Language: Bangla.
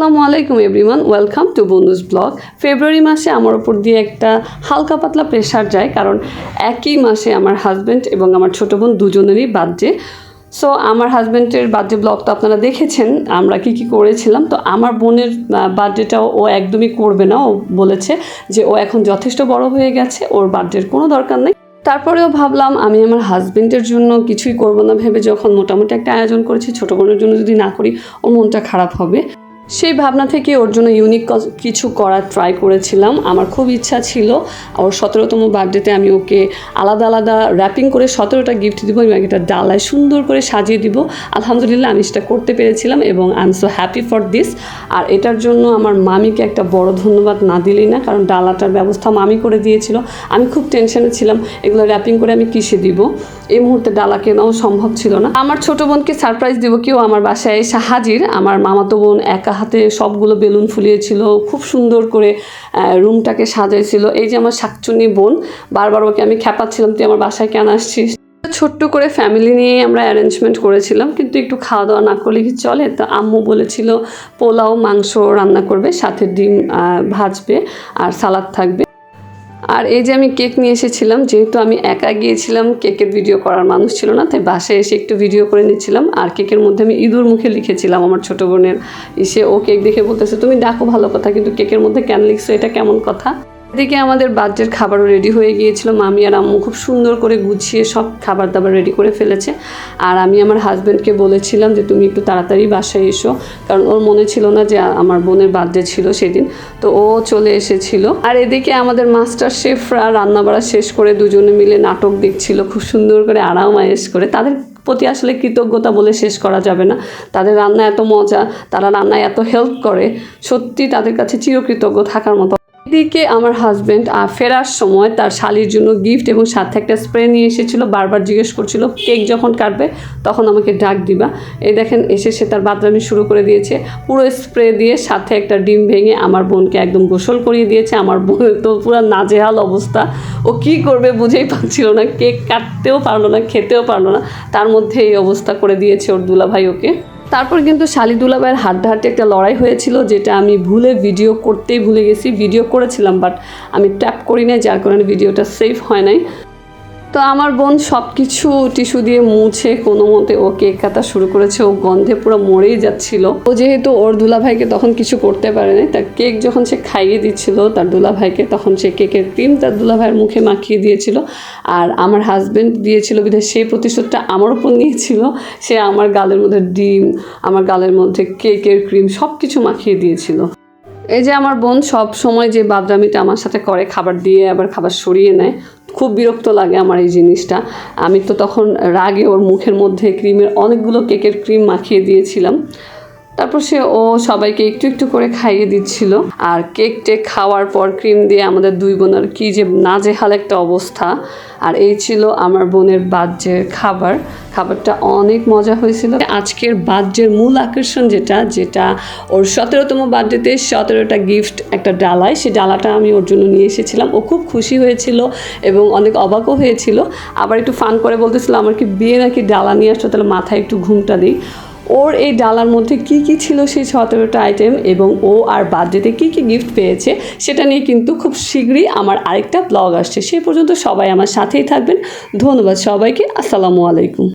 আসসালামু আলাইকুম এভরিওয়ান, ওয়েলকাম টু বন্ধুস ব্লগ। ফেব্রুয়ারি মাসে আমার ওপর দিয়ে একটা হালকা পাতলা প্রেশার যায়, কারণ একই মাসে আমার হাজব্যান্ড এবং আমার ছোটো বোন দুজনেরই বার্থডে। সো আমার হাজব্যান্ডের বার্থডে ব্লগ তো আপনারা দেখেছেন, আমরা কি কি করেছিলাম। তো আমার বোনের বার্থডেটাও ও একদমই করবে না, ও বলেছে যে ও এখন যথেষ্ট বড় হয়ে গেছে, ওর বার্থডের কোনো দরকার নেই। তারপরেও ভাবলাম, আমি আমার হাজব্যান্ডের জন্য কিছুই করব না, ভেবে যখন মোটামুটি একটা আয়োজন করেছি, ছোটো বোনের জন্য যদি না করি, ওর মনটা খারাপ হবে। সেই ভাবনা থেকে ওর জন্য ইউনিক কিছু করার ট্রাই করেছিলাম। আমার খুব ইচ্ছা ছিল। ওর সতেরোতম বার্থডেতে আমি ওকে আলাদা আলাদা র্যাপিং করে সতেরোটা গিফট দিব এবং একটা ডালায় সুন্দর করে সাজিয়ে দিব। আলহামদুলিল্লাহ, আমি সেটা করতে পেরেছিলাম এবং I am so happy for this আর এটার জন্য আমার মামিকে একটা বড় ধন্যবাদ না দিলেই না, কারণ ডালাটার ব্যবস্থা মামি করে দিয়েছিল। আমি খুব টেনশনে ছিলাম, এগুলো র্যাপিং করে আমি কিসে দিব? এই মুহূর্তে ডালা কেনাও সম্ভব ছিল না। আমার ছোট বোনকে সারপ্রাইজ দিব, কেউ আমার বাসায় এসে হাজির। আমার মামাতো বোন একা হাতে সবগুলো বেলুন ফুলিয়েছিল, খুব সুন্দর করে রুমটাকে সাজাইছিল। এই যে আমার শাকচুনি বোন, বারবার ওকে আমি খেপাচ্ছিলাম, তুই আমার বাসায় কেন আসছিস? ছোট্ট করে ফ্যামিলি নিয়ে আমরা অ্যারেঞ্জমেন্ট করেছিলাম, কিন্তু একটু খাওয়া দাওয়া না করলে কি চলে? তো আম্মু বলেছিল, পোলাও, মাংস রান্না করবে, সাথে ডিম ভাজবে, আর সালাদ থাকবে। আর এই যে আমি কেক নিয়ে এসেছিলাম, যেহেতু আমি একা গিয়েছিলাম, কেকের ভিডিও করার মানুষ ছিল না, তাই বাসায় এসে একটু ভিডিও করে নিয়েছিলাম আর কেকের মধ্যে আমি ইঁদুর মুখে লিখেছিলাম আমার ছোটো বোনের। ইসে ও কেক দেখে বলতেছে, তুমি ডাকো ভালো কথা, কিন্তু কেকের মধ্যে কেন লিখছো? এটা কেমন কথা? এদিকে আমাদের বাচ্চার খাবারও রেডি হয়ে গিয়েছিল। মামি আর আম্মু খুব সুন্দর করে গুছিয়ে সব খাবার দাবার রেডি করে ফেলেছে। আর আমি আমার হাজব্যান্ডকে বলেছিলাম যে, তুমি একটু তাড়াতাড়ি বাসায় এসো। কারণ ওর মনে ছিল না যে, আমার বোনের বার্থডে ছিল সেদিন। তো ও চলে এসেছিল। আর এদিকে আমাদের মাস্টার শেফরা রান্নাবাড়া শেষ করে দুজনে মিলে নাটক দেখছিল। খুব সুন্দর করে আরাম আয়েস করে। তাদের প্রতি আসলে কৃতজ্ঞতা বলে শেষ করা যাবে না। তাদের রান্না এত মজা, তারা রান্নায় এত হেল্প করে। সত্যি তাদের কাছে চিরকৃতজ্ঞ থাকার মতো। এদিকে আমার হাজব্যান্ড ফেরার সময় তার শালির জন্য গিফট এবং সাথে একটা স্প্রে নিয়ে এসেছিল, বারবার জিজ্ঞেস করছিল, কেক যখন কাটবে, তখন আমাকে ডাক দিবা। এই দেখেন, এসে সে তার বাদরামি শুরু করে দিয়েছে। পুরো স্প্রে দিয়ে সাথে একটা ডিম ভেঙে আমার বোনকে একদম গোসল করিয়ে দিয়েছে। আমার বোনের তো পুরো নাজেহাল অবস্থা। ও কি করবে বুঝেই পাচ্ছিল না। কেক কাটতেও পারল না, খেতেও পারল না। তার মধ্যে এই অবস্থা করে দিয়েছে ওর দুলাভাই ওকে। তারপর কিন্তু শালিদুলা ভাইয়ের হাড্ডাহাড্ডি একটা লড়াই হয়েছিল, যেটা আমি ভুলে ভিডিও করতেই ভুলে গেছি। ভিডিও করেছিলাম বাট আমি ট্যাপ করি নাই, যার কারণে ভিডিওটা সেভ হয় নাই। তো আমার বোন সব কিছু টিস্যু দিয়ে মুছে কোনো মতে ও কেক কাটা শুরু করেছে। ও গন্ধে পুরো মরেই যাচ্ছিল। ও যেহেতু ওর দুলাভাইকে তখন কিছু করতে পারেনি, তার কেক যখন সে খাইয়ে দিচ্ছিল, তার দুলাভাইকে তখন সে কেকের ক্রিম তার দুলা দুলাভাইয়ের মুখে মাখিয়ে দিয়েছিল। আর আমার হাজব্যান্ড দিয়েছিল বিধায় সেই প্রতিশোধটা আমার উপর নিয়েছিল। সে আমার গালের মধ্যে ডিম, আমার গালের মধ্যে কেকের ক্রিম সব কিছু মাখিয়ে দিয়েছিল। এই যে আমার বোন সব সময় যে বাদরামিটা আমার সাথে করে, খাবার দিয়ে আবার খাবার সরিয়ে নেয়, খুব বিরক্ত লাগে আমার এই জিনিসটা। আমি তো তখন রাগে ওর মুখের মধ্যে ক্রিমের অনেকগুলো কেকের ক্রিম মাখিয়ে দিয়েছিলাম। তারপর সে, ও সবাইকে একটু একটু করে খাইয়ে দিচ্ছিল। আর কেক টেক খাওয়ার পর ক্রিম দিয়ে আমাদের দুই বোনের কি যে নাজেহাল একটা অবস্থা। আর এই ছিল আমার বোনের বাজ্যের খাবার। খাবারটা অনেক মজা হয়েছিল। আজকের বাজ্যের মূল আকর্ষণ যেটা যেটা ওর সতেরোতম বার্থডেতে সতেরোটা গিফট একটা ডালায় সেই ডালাটা আমি ওর জন্য নিয়ে এসেছিলাম। ও খুব খুশি হয়েছিল এবং অনেক অবাকও হয়েছিল। আবার একটু ফান করে বলতেছিল, আমার কি বিয়ে নাকি ডালা নিয়ে আসছো? তাহলে মাথায় একটু ঘুমটা দিই। ওর এই ডালার মধ্যে কি কি ছিল সেই সতেরোটা আইটেম এবং ও আর বার্থডেতে কি কি গিফট পেয়েছে সেটা নিয়ে কিন্তু খুব শীঘ্রই আমার আরেকটা ব্লগ আসছে। সেই পর্যন্ত সবাই আমার সাথেই থাকবেন। ধন্যবাদ সবাইকে। আসসালামু আলাইকুম।